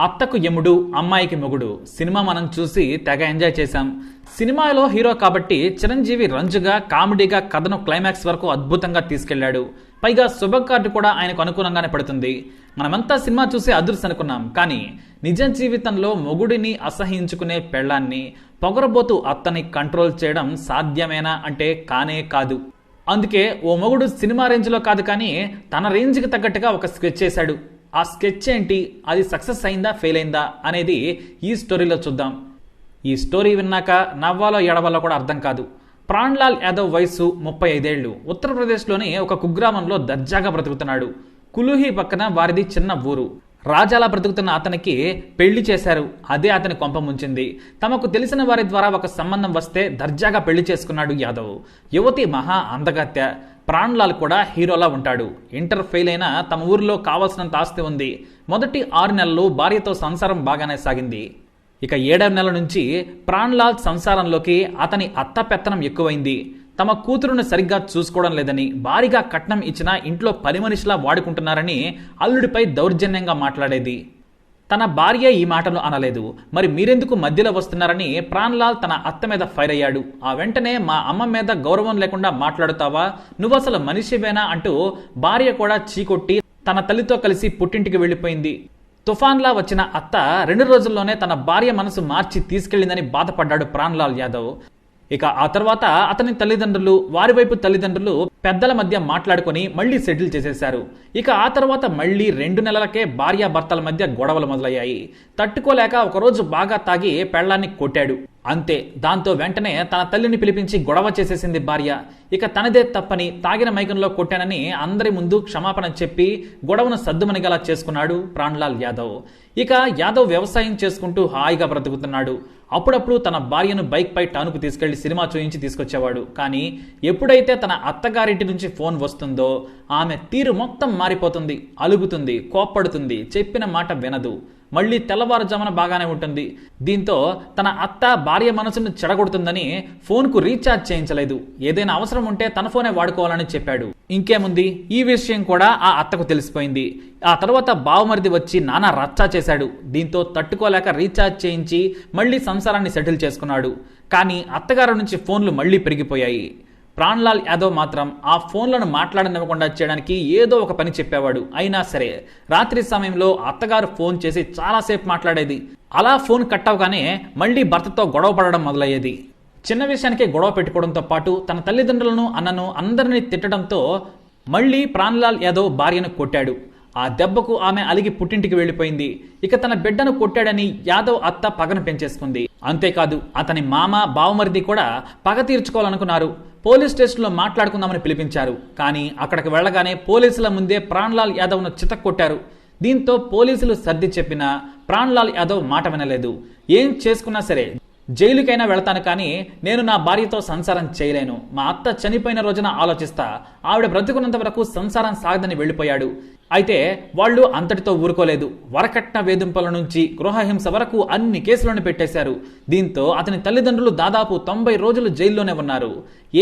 అత్తకు యముడు అమ్మాయికి మొగుడు. సినిమా మనం చూసి తెగ ఎంజాయ్ చేశాం. సినిమాలో హీరో కాబట్టి చిరంజీవి రంజుగా కామెడీగా కథను క్లైమాక్స్ వరకు అద్భుతంగా తీసుకెళ్ళాడు. పైగా శుభకార్డు కూడా ఆయనకు అనుకూలంగానే పడుతుంది. మనమంతా సినిమా చూసి అదృశ్య అనుకున్నాం. కానీ నిజ జీవితంలో మొగుడిని అసహించుకునే పెళ్ళాన్ని పొగరబోతు అత్తని కంట్రోల్ చేయడం సాధ్యమేనా అంటే కానే కాదు. అందుకే ఓ మొగుడు సినిమా రేంజ్లో కాదు కానీ తన రేంజ్కి తగ్గట్టుగా ఒక స్కెచ్ చేశాడు. ఆ స్కెచ్ ఏంటి? అది సక్సెస్ అయిందా? ఫెయిల్ అయిందా? అనేది ఈ స్టోరీలో చూద్దాం. ఈ స్టోరీ విన్నాక నవ్వాలో ఎడవాలో కూడా అర్థం కాదు. ప్రాణ్లాల్ యాదవ్ వయసు ముప్పై ఐదేళ్ళు ఉత్తరప్రదేశ్లోని ఒక కుగ్రామంలో దర్జాగా బ్రతుకుతున్నాడు. కులుహి పక్కన వారిది చిన్న ఊరు. రాజాలా బ్రతుకుతున్న అతనికి పెళ్ళి చేశారు. అదే అతని కొంప ముంచింది. తమకు తెలిసిన వారి ద్వారా ఒక సంబంధం వస్తే దర్జాగా పెళ్ళి చేసుకున్నాడు యాదవ్. యువతి మహా అందగత్య ప్రాణ్లాల్ కూడా హీరోలా ఉంటాడు. ఇంటర్ ఫెయిల్ అయినా తమ ఊరిలో కావాల్సినంత ఆస్తి ఉంది. మొదటి ఆరు నెలలు భార్యతో సంసారం బాగానే సాగింది. ఇక ఏడవ నెల నుంచి ప్రాణ్లాల్ సంసారంలోకి అతని అత్త పెత్తనం ఎక్కువైంది. తమ కూతురును సరిగ్గా చూసుకోవడం లేదని భారీగా కట్నం ఇచ్చినా ఇంట్లో పని మనిషిలా వాడుకుంటున్నారని అల్లుడిపై దౌర్జన్యంగా మాట్లాడేది. తన భార్య ఈ మాటలు అనలేదు. మరి మీరెందుకు మధ్యలో వస్తున్నారని ప్రాణ్లాల్ తన అత్త మీద ఫైర్ అయ్యాడు. ఆ వెంటనే మా అమ్మ మీద గౌరవం లేకుండా మాట్లాడుతావా? నువ్వు అసలు మనిషివేనా అంటూ భార్య కూడా చీకొట్టి తన తల్లితో కలిసి పుట్టింటికి వెళ్ళిపోయింది. తుఫాన్లా వచ్చిన అత్త రెండు రోజుల్లోనే తన భార్య మనసు మార్చి తీసుకెళ్ళిందని బాధపడ్డాడు ప్రాణ్లాల్ యాదవ్. ఇక ఆ తర్వాత అతని తల్లిదండ్రులు వారి వైపు తల్లిదండ్రులు పెద్దల మధ్య మాట్లాడుకొని మళ్ళీ సెటిల్ చేసేశారు. ఇక ఆ తర్వాత మళ్ళీ రెండు నెలలకే భార్యాభర్తల మధ్య గొడవలు మొదలయ్యాయి. తట్టుకోలేక ఒకరోజు బాగా తాగి పెళ్ళాన్ని కొట్టాడు. అంతే. దాంతో వెంటనే తన తల్లిని పిలిపించి గొడవ చేసేసింది భార్య. ఇక తనదే తప్పని తాగిన మైకంలో కొట్టానని అందరి ముందు క్షమాపణ చెప్పి గొడవను సద్దుమణిగలా చేసుకున్నాడు ప్రాణ్లాల్ యాదవ్. ఇక యాదవ్ వ్యవసాయం చేసుకుంటూ హాయిగా బ్రతుకుతున్నాడు. అప్పుడప్పుడు తన భార్యను బైక్పై టానుకు తీసుకెళ్ళి సినిమా చూయించి తీసుకొచ్చేవాడు. కానీ ఎప్పుడైతే తన అత్తగారింటి నుంచి ఫోన్ వస్తుందో ఆమె తీరు మొత్తం మారిపోతుంది అలుగుతుంది కోప్పడుతుంది చెప్పిన మాట వినదు. మళ్ళీ తెల్లవారుజామున బాగానే ఉంటుంది. దీంతో తన అత్త భార్య మనసును చెడగొడుతుందని ఫోన్కు రీఛార్జ్ చేయించలేదు. ఏదైనా అవసరం ఉంటే తన ఫోనే వాడుకోవాలని చెప్పాడు. ఇంకేముంది? ఈ విషయం కూడా ఆ అత్తకు తెలిసిపోయింది. ఆ తర్వాత బావమరిది వచ్చి నానా రచ్చా చేశాడు. దీంతో తట్టుకోలేక రీఛార్జ్ చేయించి మళ్ళీ సంసారాన్ని సెటిల్ చేసుకున్నాడు. కానీ అత్తగారు నుంచి ఫోన్లు మళ్ళీ పెరిగిపోయాయి. ప్రాణ్లాల్ యాదవ్ మాత్రం ఆ ఫోన్లను మాట్లాడనివ్వకుండా చేయడానికి ఏదో ఒక పని చెప్పేవాడు. అయినా సరే రాత్రి సమయంలో అత్తగారు ఫోన్ చేసి చాలాసేపు మాట్లాడేది. అలా ఫోన్ కట్ అవగానే మళ్ళీ భర్తతో గొడవ పడడం మొదలయ్యేది. చిన్న విషయానికే గొడవ పెట్టుకోవడంతో పాటు తన తల్లిదండ్రులను అన్నను అందరినీ తిట్టడంతో మళ్ళీ ప్రాణ్లాల్ యాదవ్ భార్యను కొట్టాడు. ఆ దెబ్బకు ఆమె అలిగి పుట్టింటికి వెళ్ళిపోయింది. ఇక తన బిడ్డను కొట్టాడని యాదవ్ అత్త పగను పెంచేసుకుంది. అంతేకాదు అతని మామ బావమరిది కూడా పగ తీర్చుకోవాలనుకున్నారు. పోలీస్ స్టేషన్లో మాట్లాడుకుందామని పిలిపించారు. కానీ అక్కడికి వెళ్ళగానే పోలీసుల ముందే ప్రాణ్లాల్ యాదవ్ను చితక్కొట్టారు. దీంతో పోలీసులు సర్ది చెప్పినా ప్రాణ్లాల్ యాదవ్ మాట వినలేదు. ఏం చేసుకున్నా సరే జైలుకైనా వెళతాను కానీ నేను నా భార్యతో సంసారం చేయలేను. మా అత్త చనిపోయిన రోజున ఆలోచిస్తా. ఆవిడ బ్రతుకున్నంత వరకు సంసారం సాగదని వెళ్ళిపోయాడు. అయితే వాళ్ళు అంతటితో ఊరుకోలేదు. వరకట్న వేధింపుల నుంచి గృహహింస వరకు అన్ని కేసులను పెట్టేశారు. దీంతో అతని తల్లిదండ్రులు దాదాపు తొంభై రోజులు జైల్లోనే ఉన్నారు.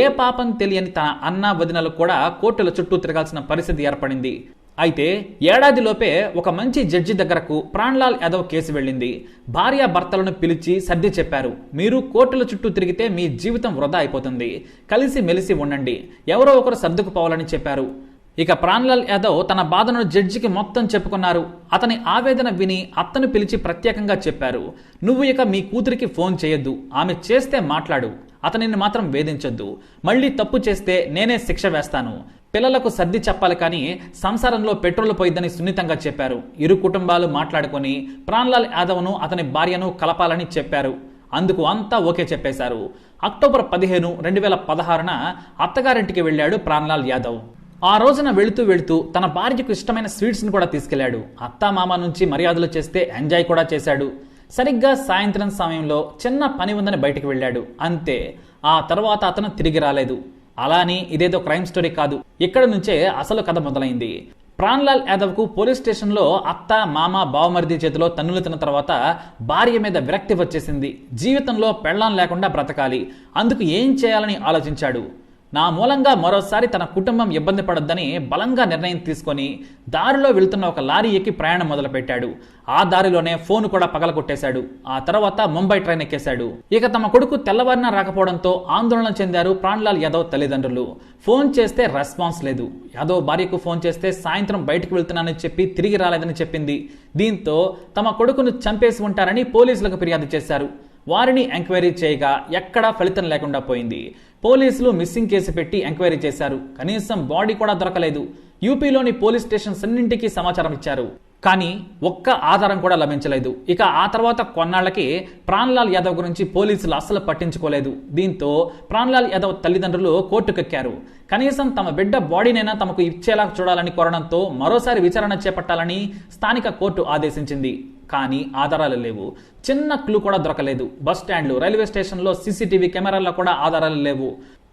ఏ పాపం తెలియని తన అన్న వదినలు కూడా కోర్టుల చుట్టూ తిరగాల్సిన పరిస్థితి ఏర్పడింది. అయితే ఏడాదిలోపే ఒక మంచి జడ్జి దగ్గరకు ప్రాణ్లాల్ యాదవ్ కేసు వెళ్ళింది. భార్య భర్తలను పిలిచి సర్ది చెప్పారు. మీరు కోర్టుల చుట్టూ తిరిగితే మీ జీవితం వృధా అయిపోతుంది. కలిసి మెలిసి ఉండండి. ఎవరో ఒకరు సర్దుకుపోవాలని చెప్పారు. ఇక ప్రాణ్లాల్ యాదవ్ తన బాధను జడ్జికి మొత్తం చెప్పుకున్నారు. అతని ఆవేదన విని అత్తను పిలిచి ప్రత్యేకంగా చెప్పారు. నువ్వు ఇక మీ కూతురికి ఫోన్ చేయొద్దు. ఆమె చేస్తే మాట్లాడు. అతనిని మాత్రం వేధించొద్దు. మళ్ళీ తప్పు చేస్తే నేనే శిక్ష వేస్తాను. పిల్లలకు సర్ది చెప్పాలి కానీ సంసారంలో పెట్రోల్ పోయిద్దని సున్నితంగా చెప్పారు. ఇరు కుటుంబాలు మాట్లాడుకొని ప్రాణ్లాల్ యాదవ్ను అతని భార్యను కలపాలని చెప్పారు. అందుకు అంతా ఓకే చెప్పేశారు. అక్టోబర్ పదిహేను రెండు వేల పదహారున అత్తగారింటికి వెళ్ళాడు ప్రాణ్లాల్ యాదవ్. ఆ రోజున వెళుతూ వెళుతూ తన భార్యకు ఇష్టమైన స్వీట్స్ని కూడా తీసుకెళ్ళాడు. అత్తామామ నుంచి మర్యాదలు చేస్తే ఎంజాయ్ కూడా చేశాడు. సరిగ్గా సాయంత్రం సమయంలో చిన్న పని ఉందని బయటకు వెళ్ళాడు. అంతే ఆ తర్వాత అతను తిరిగి రాలేదు. అలాని ఇదేదో క్రైమ్ స్టోరీ కాదు. ఇక్కడ నుంచే అసలు కథ మొదలైంది. ప్రాణ్లాల్ యాదవ్కు పోలీస్ స్టేషన్లో అత్త మామ బావమరిది చేతిలో తన్నులు తిన్న తర్వాత భార్య మీద విరక్తి వచ్చేసింది. జీవితంలో పెళ్ళం లేకుండా బ్రతకాలి. అందుకు ఏం చేయాలని ఆలోచించాడు? నా మూలంగా మరోసారి తన కుటుంబం ఇబ్బంది పడొద్దని బలంగా నిర్ణయం తీసుకొని దారిలో వెళ్తున్న ఒక లారీ ఎక్కి ప్రయాణం మొదలుపెట్టాడు. ఆ దారిలోనే ఫోన్ కూడా పగలగొట్టేశాడు. ఆ తర్వాత ముంబై ట్రైన్ ఎక్కేశాడు. ఇక తమ కొడుకు తెల్లవారిన రాకపోవడంతో ఆందోళన చెందారు ప్రాణ్లాల్ యాదవ్ తల్లిదండ్రులు. ఫోన్ చేస్తే రెస్పాన్స్ లేదు. యాదవ్ భార్యకు ఫోన్ చేస్తే సాయంత్రం బయటకు వెళ్తున్నానని చెప్పి తిరిగి రాలేదని చెప్పింది. దీంతో తమ కొడుకును చంపేసి ఉంటారని పోలీసులకు ఫిర్యాదు చేశారు. వారిని ఎంక్వైరీ చేయగా ఎక్కడా ఫలితం లేకుండా పోయింది. పోలీసులు మిస్సింగ్ కేసు పెట్టి ఎంక్వైరీ చేశారు. కనీసం బాడీ కూడా దొరకలేదు. యూపీలోని పోలీస్ స్టేషన్స్ అన్నింటికీ సమాచారం ఇచ్చారు. కానీ ఒక్క ఆధారం కూడా లభించలేదు. ఇక ఆ తర్వాత కొన్నాళ్ళకి ప్రాణ్లాల్ యాదవ్ గురించి పోలీసులు అస్సలు పట్టించుకోలేదు. దీంతో ప్రాణ్లాల్ యాదవ్ తల్లిదండ్రులు కోర్టుకెక్కారు. కనీసం తమ బిడ్డ బాడీనైనా తమకు ఇచ్చేలా చూడాలని కోరడంతో మరోసారి విచారణ చేపట్టాలని స్థానిక కోర్టు ఆదేశించింది. కానీ ఆధారాలు లేవు. చిన్న క్లూ కూడా దొరకలేదు. బస్ స్టాండ్లు రైల్వే స్టేషన్లో సీసీటీవీ కెమెరాల్లో కూడా ఆధారాలు లేవు.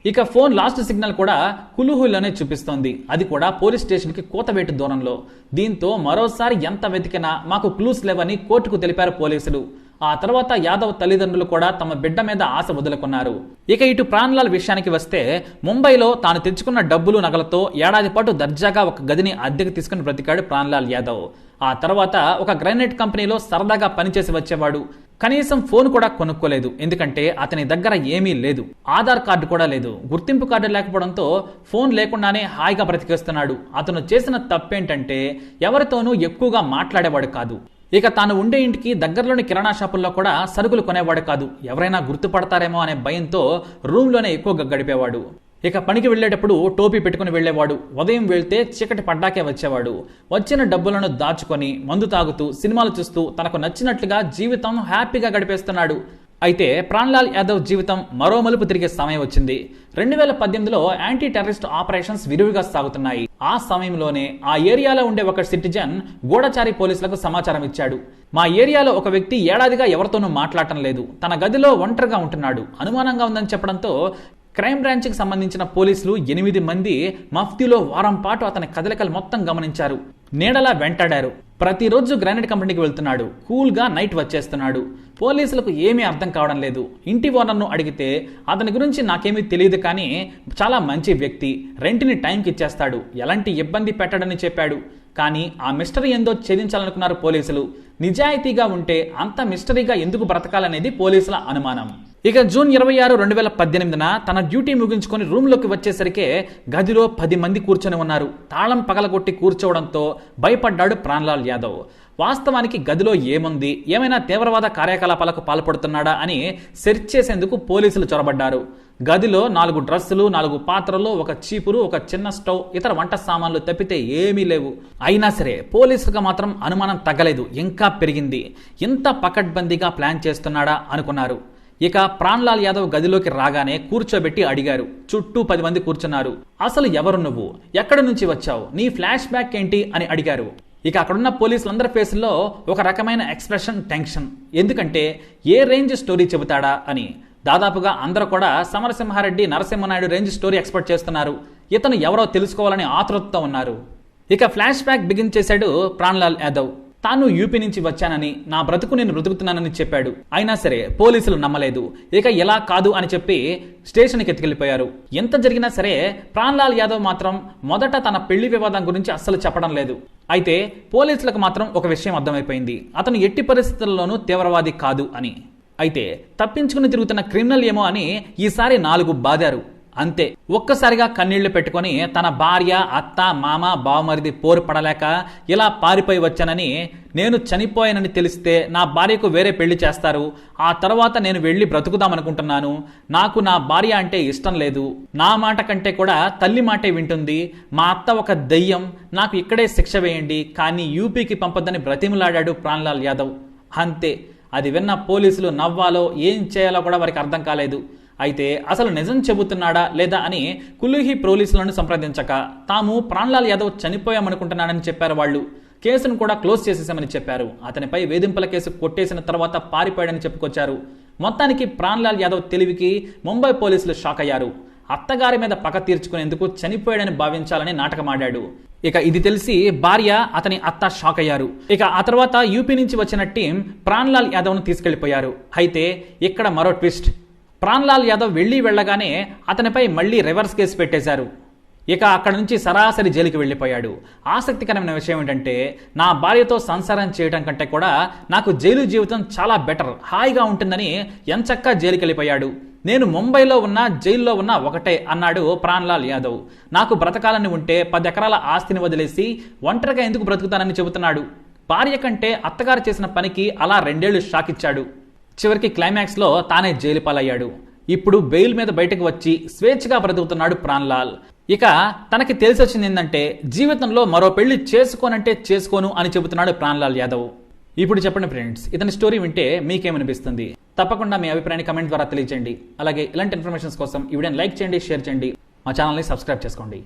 ఇక ఫోన్ లాస్ట్ సిగ్నల్ కూడా కులుహులోనే చూపిస్తోంది. అది కూడా పోలీస్ స్టేషన్కి కూతవేటు దూరంలో. దీంతో మరోసారి ఎంత వెతికినా మాకు క్లూస్ లేవని కోర్టుకు తెలిపారు పోలీసులు. ఆ తర్వాత యాదవ్ తల్లిదండ్రులు కూడా తమ బిడ్డ మీద ఆశ వదులుకున్నారు. ఇక ఇటు ప్రాణ్లాల్ విషయానికి వస్తే ముంబైలో తాను తెచ్చుకున్న డబ్బులు నగలతో ఏడాది పాటు దర్జాగా ఒక గదిని అద్దెకు తీసుకుని బ్రతికాడు ప్రాణ్లాల్ యాదవ్. ఆ తర్వాత ఒక గ్రానైట్ కంపెనీలో సరదాగా పనిచేసి వచ్చేవాడు. కనీసం ఫోన్ కూడా కొనుక్కోలేదు. ఎందుకంటే అతని దగ్గర ఏమీ లేదు. ఆధార్ కార్డు కూడా లేదు. గుర్తింపు కార్డు లేకపోవడంతో ఫోన్ లేకుండానే హాయిగా బ్రతికేస్తున్నాడు. అతను చేసిన తప్పేంటంటే ఎవరితోనూ ఎక్కువగా మాట్లాడేవాడు కాదు. ఇక తాను ఉండే ఇంటికి దగ్గరలోని కిరాణా షాపుల్లో కూడా సరుకులు కొనేవాడు కాదు. ఎవరైనా గుర్తుపడతారేమో అనే భయంతో రూమ్లోనే ఎక్కువగా గడిపేవాడు. ఇక పనికి వెళ్ళేటప్పుడు టోపీ పెట్టుకుని వెళ్ళేవాడు. ఉదయం వెళ్తే చీకటి పడ్డాకే వచ్చేవాడు. వచ్చిన డబ్బులను దాచుకొని మందు తాగుతూ సినిమాలు చూస్తూ తనకు నచ్చినట్లుగా జీవితం హ్యాపీగా గడిపేస్తున్నాడు. అయితే ప్రాణ్లాల్ యాదవ్ జీవితం మరో మలుపు తిరిగే సమయం వచ్చింది. రెండు వేల పద్దెనిమిదిలో యాంటీ టెర్రరిస్ట్ ఆపరేషన్స్ విరివిగా సాగుతున్నాయి. ఆ సమయంలోనే ఆ ఏరియాలో ఉండే ఒక సిటిజన్ గూఢచారి పోలీసులకు సమాచారం ఇచ్చాడు. మా ఏరియాలో ఒక వ్యక్తి ఏడాదిగా ఎవరితోనూ మాట్లాడటం లేదు. తన గదిలో ఒంటరిగా ఉంటున్నాడు. అనుమానంగా ఉందని చెప్పడంతో క్రైమ్ బ్రాంచ్కి సంబంధించిన పోలీసులు ఎనిమిది మంది మఫ్తీలో వారం పాటు అతని కదలికలు మొత్తం గమనించారు. నీడలా వెంటాడారు. ప్రతిరోజు గ్రానైట్ కంపెనీకి వెళ్తున్నాడు. కూల్గా నైట్ వచ్చేస్తున్నాడు. పోలీసులకు ఏమీ అర్థం కావడం లేదు. ఇంటి ఓనర్ను అడిగితే అతని గురించి నాకేమీ తెలియదు కానీ చాలా మంచి వ్యక్తి. రెంట్ని టైంకి ఇచ్చేస్తాడు. ఎలాంటి ఇబ్బంది పెట్టడని చెప్పాడు. కానీ ఆ మిస్టరీ ఏందో ఛేదించాలనుకున్నారు పోలీసులు. నిజాయితీగా ఉంటే అంత మిస్టరీగా ఎందుకు బ్రతకాలనేది పోలీసుల అనుమానం. ఇక జూన్ ఇరవై ఆరు రెండు వేల పద్దెనిమిదిన తన డ్యూటీ ముగించుకొని రూమ్లోకి వచ్చేసరికే గదిలో పది మంది కూర్చొని ఉన్నారు. తాళం పగలగొట్టి కూర్చోవడంతో భయపడ్డాడు ప్రాణ్లాల్ యాదవ్. వాస్తవానికి గదిలో ఏముంది? ఏమైనా తీవ్రవాద కార్యకలాపాలకు పాల్పడుతున్నాడా అని సెర్చ్ చేసేందుకు పోలీసులు చొరబడ్డారు. గదిలో నాలుగు డ్రస్సులు నాలుగు పాత్రలు ఒక చీపురు ఒక చిన్న స్టవ్ ఇతర వంట సామాన్లు తప్పితే ఏమీ లేవు. అయినా సరే పోలీసులకు మాత్రం అనుమానం తగ్గలేదు. ఇంకా పెరిగింది. ఇంత పకడ్బందీగా ప్లాన్ చేస్తున్నాడా అనుకున్నారు. ఇక ప్రాణ్లాల్ యాదవ్ గదిలోకి రాగానే కూర్చోబెట్టి అడిగారు. చుట్టూ పది మంది కూర్చున్నారు. అసలు ఎవరు నువ్వు? ఎక్కడి నుంచి వచ్చావు? నీ ఫ్లాష్ బ్యాక్ ఏంటి? అని అడిగారు. ఇక అక్కడున్న పోలీసులందరి ఫేస్లో ఒక రకమైన ఎక్స్ప్రెషన్ టెన్షన్. ఎందుకంటే ఏ రేంజ్ స్టోరీ చెబుతాడా? అని. దాదాపుగా అందరూ కూడా Samarasimha Reddy Narasimha Naidu range story expect చేస్తున్నారు. ఇతను ఎవరో తెలుసుకోవాలని ఆతృతతో ఉన్నారు. ఇక ఫ్లాష్ బ్యాక్ బిగిన్ చేశాడు ప్రాణ్లాల్ యాదవ్. తాను యూపీ నుంచి వచ్చానని నా బ్రతుకు నేను బ్రతుకుతున్నానని చెప్పాడు. అయినా సరే పోలీసులు నమ్మలేదు. ఇక ఎలా కాదు అని చెప్పి స్టేషన్కి ఎత్తుకెళ్ళిపోయారు. ఎంత జరిగినా సరే ప్రాణ్లాల్ యాదవ్ మాత్రం మొదట తన పెళ్ళి వివాదం గురించి అస్సలు చెప్పడం లేదు. అయితే పోలీసులకు మాత్రం ఒక విషయం అర్థమైపోయింది. అతను ఎట్టి పరిస్థితుల్లోనూ తీవ్రవాది కాదు అని. అయితే తప్పించుకుని తిరుగుతున్న క్రిమినల్ ఏమో అని ఈసారి నాలుగు బాదారు. అంతే. ఒక్కసారిగా కన్నీళ్ళు పెట్టుకొని తన భార్య అత్త మామ బావమరిది పోరు పడలేక ఇలా పారిపోయి వచ్చానని నేను చనిపోయానని తెలిస్తే నా భార్యకు వేరే పెళ్ళి చేస్తారు. ఆ తర్వాత నేను వెళ్ళి బ్రతుకుదామనుకుంటున్నాను. నాకు నా భార్య అంటే ఇష్టం లేదు. నా మాట కంటే కూడా తల్లి మాటే వింటుంది. మా అత్త ఒక దయ్యం. నాకు ఇక్కడే శిక్ష వేయండి. కానీ యూపీకి పంపొద్దని బ్రతిమలాడాడు ప్రాణ్లాల్ యాదవ్. అంతే. అది విన్న పోలీసులు నవ్వాలో ఏం చేయాలో కూడా వారికి అర్థం కాలేదు. అయితే అసలు నిజం చెబుతున్నాడా లేదా అని కులుహి పోలీసులను సంప్రదించక తాము ప్రాణ్లాల్ యాదవ్ చనిపోయామనుకుంటున్నానని చెప్పారు వాళ్ళు. కేసును కూడా క్లోజ్ చేసేసామని చెప్పారు. అతనిపై వేధింపుల కేసు కొట్టేసిన తర్వాత పారిపోయాడని చెప్పుకొచ్చారు. మొత్తానికి ప్రాణ్లాల్ యాదవ్ తెలివికి ముంబై పోలీసులు షాక్ అయ్యారు. అత్తగారి మీద పగ తీర్చుకునేందుకు చనిపోయాడని భావించాలని నాటకమాడాడు. ఇక ఇది తెలిసి భార్య అతని అత్త షాక్ అయ్యారు. ఇక ఆ తర్వాత యూపీ నుంచి వచ్చిన టీం ప్రాణ్లాల్ యాదవ్ను తీసుకెళ్ళిపోయారు. అయితే ఇక్కడ మరో ట్విస్ట్. ప్రాణ్లాల్ యాదవ్ వెళ్ళి వెళ్ళగానే అతనిపై మళ్ళీ రివర్స్ కేసు పెట్టేశారు. ఇక అక్కడ నుంచి సరాసరి జైలుకి వెళ్ళిపోయాడు. ఆసక్తికరమైన విషయం ఏంటంటే నా భార్యతో సంసారం చేయడం కంటే కూడా నాకు జైలు జీవితం చాలా బెటర్ హాయిగా ఉంటుందని ఎంచక్కా జైలుకి వెళ్ళిపోయాడు. నేను ముంబైలో ఉన్న జైల్లో ఉన్న ఒకటే అన్నాడు ప్రాణ్లాల్ యాదవ్. నాకు బ్రతకాలని ఉంటే పది ఎకరాల ఆస్తిని వదిలేసి ఒంటరిగా ఎందుకు బ్రతుకుతానని చెబుతున్నాడు. భార్య కంటే అత్తగారు చేసిన పనికి అలా రెండేళ్ళు షాక్ ఇచ్చాడు చివరికి క్లైమాక్స్లో తానే జైలు పాలయ్యాడు ఇప్పుడు బెయిల్ మీద బయటకు వచ్చి స్వేచ్ఛగా బ్రతుకుతున్నాడు ప్రాణ్లాల్. ఇక తనకి తెలిసి వచ్చింది ఏంటంటే జీవితంలో మరో పెళ్ళి చేసుకోనంటే చేసుకోను అని చెబుతున్నాడు ప్రాణ్లాల్ యాదవ్. ఇప్పుడు చెప్పండి ఫ్రెండ్స్ ఇతని స్టోరీ వింటే మీకేమనిపిస్తుంది? తప్పకుండా మీ అభిప్రాయాన్ని కమెంట్ ద్వారా తెలియజేయండి అలాగే ఇలాంటి ఇన్ఫర్మేషన్స్ కోసం ఈ వీడియోని లైక్ చేయండి షేర్ చేయండి. మా ఛానల్ని సబ్స్క్రైబ్ చేసుకోండి.